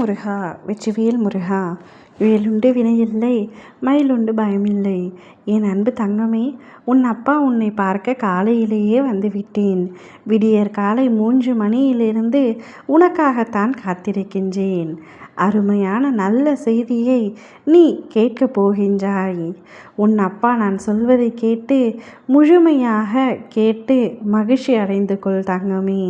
முருகா வெற்றிவேல் முருகா வேலுண்டு வினையில்லை மயிலுண்டு பயமில்லை. என் அன்பு தங்கமே உன் அப்பா உன்னை பார்க்க காலையிலேயே வந்து விட்டேன் விடியற் காலை மூன்று மணியிலிருந்து உனக்காகத்தான் காத்திருக்கின்றேன். அருமையான நல்ல செய்தியை நீ கேட்கப் போகின்றாய். உன் அப்பா நான் சொல்வதை கேட்டு முழுமையாக கேட்டு மகிழ்ச்சி அடைந்து கொள் தங்கமே.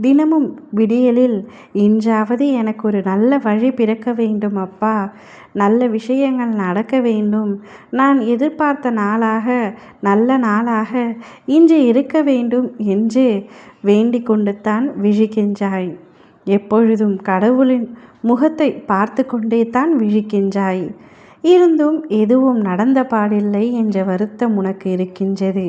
தினமும் விடியலில் இன்றாவது எனக்கு ஒரு நல்ல வழி பிறக்க வேண்டும் அப்பா. நல்ல விஷயங்கள் நடக்க வேண்டும். நான் எதிர்பார்த்த நாளாக நல்ல நாளாக இன்று இருக்க வேண்டும் என்று வேண்டிக் கொண்டுத்தான் விழிக்கின்றாய். எப்பொழுதும் கடவுளின் முகத்தை பார்த்து கொண்டே தான் விழிக்கின்றாய். இருந்தும் எதுவும் நடந்த பாடில்லை என்ற வருத்தம் உனக்கு இருக்கின்றது.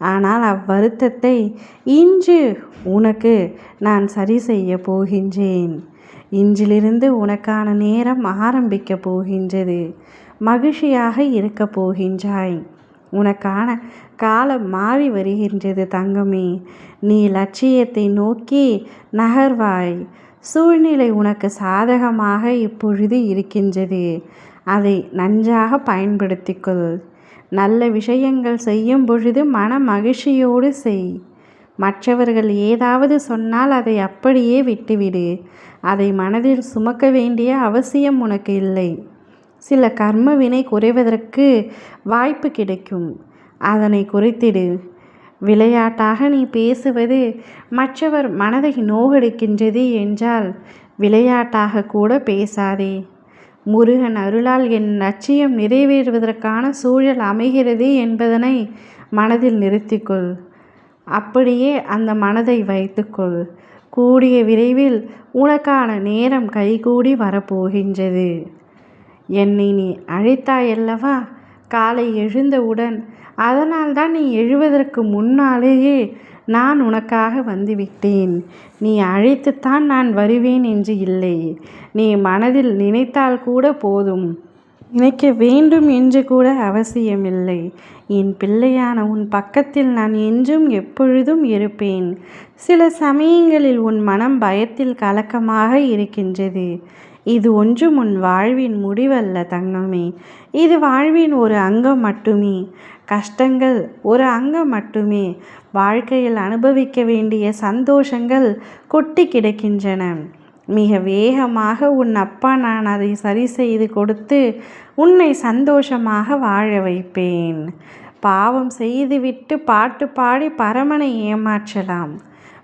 ஆனால் அவ்வருத்தத்தை இன்று உனக்கு நான் சரி செய்ய போகின்றேன். இன்றிலிருந்து உனக்கான நேரம் ஆரம்பிக்கப் போகின்றது. மகிழ்ச்சியாக இருக்கப் போகின்றாய். உனக்கான காலம் மாறி வருகின்றது தங்கமே. நீ லட்சியத்தை நோக்கி நகர்வாய். சூழ்நிலை உனக்கு சாதகமாக இப்பொழுது இருக்கின்றது. அதை நன்றாக பயன்படுத்திக்கொள். நல்ல விஷயங்கள் செய்யும் பொழுது மன மகிழ்ச்சியோடு செய். மற்றவர்கள் ஏதாவது சொன்னால் அதை அப்படியே விட்டுவிடு. அதை மனதில் சுமக்க வேண்டிய அவசியம் உனக்கு இல்லை. சில கர்ம வினை குறைவதற்கு வாய்ப்பு கிடைக்கும். அதனை குறைத்திடு. விளையாட்டாக நீ பேசுவது மற்றவர் மனதை நோகடிக்கின்றது என்றால் விளையாட்டாக கூட பேசாதே. முருகன் அருளால் என் லட்சியம் நிறைவேறுவதற்கான சூழல் அமைகிறது என்பதனை மனதில் நிறுத்திக்கொள். அப்படியே அந்த மனதை வைத்துக்கொள். கூடிய விரைவில் உனக்கான நேரம் கைகூடி வரப்போகின்றது. என்னை நீ அழைத்தாயல்லவா? காலை எழுந்தவுடன் அதனால்தான் நீ எழுவதற்கு முன்னாலேயே நான் உனக்காக வந்துவிட்டேன். நீ அழைத்துத்தான் நான் வருவேன் என்று இல்லை. நீ மனதில் நினைத்தால் கூட போதும். நினைக்க வேண்டும் என்று கூட அவசியமில்லை. என் பிள்ளையான உன் பக்கத்தில் நான் என்றும் எப்பொழுதும் இருப்பேன். சில சமயங்களில் உன் மனம் பயத்தில் கலக்கமாக இருக்கின்றது. இது ஒன்றும் உன் வாழ்வின் முடிவல்ல தங்கமே. இது வாழ்வின் ஒரு அங்கம் மட்டுமே. கஷ்டங்கள் ஒரு அங்கம் மட்டுமே. வாழ்க்கையில் அனுபவிக்க வேண்டிய சந்தோஷங்கள் கொட்டி கிடக்கின்றன. மிக வேகமாக உன் அப்பா நான் அதை சரி செய்து கொடுத்து உன்னை சந்தோஷமாக வாழ வைப்பேன். பாவம் செய்துவிட்டு பாட்டு பாடி பரமனை ஏமாற்றலாம்.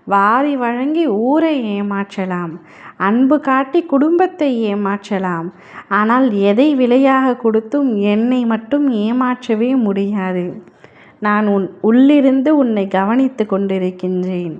வாரி வழங்கி ஊரை ஏமாற்றலாம். அன்பு காட்டி குடும்பத்தை ஏமாற்றலாம். ஆனால் எதை விலையாக கொடுத்தும் என்னை மட்டும் ஏமாற்றவே முடியாது. நான் உன் உள்ளிருந்து உன்னை கவனித்து கொண்டிருக்கின்றேன்.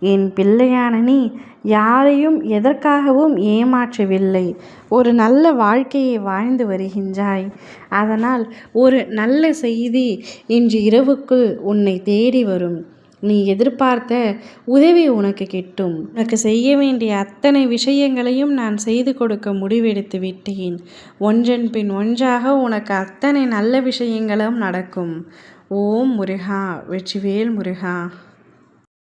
என் பிள்ளையான நீ யாரையும் எதற்காகவும் ஏமாற்றவில்லை. ஒரு நல்ல வாழ்க்கையை வாழ்ந்து வருகின்றாய். அதனால் ஒரு நல்ல செய்தி இன்று இரவுக்குள் உன்னை தேடி வரும். நீ எதிர்பார்த்த உதவி உனக்கு கிட்டும். உனக்கு செய்ய வேண்டிய அத்தனை விஷயங்களையும் நான் செய்து கொடுக்க முடிவெடுத்து விட்டேன். ஒன்றன் பின் ஒன்றாக உனக்கு அத்தனை நல்ல விஷயங்களும் நடக்கும். ஓம் முருகா வெற்றிவேல் முருகா.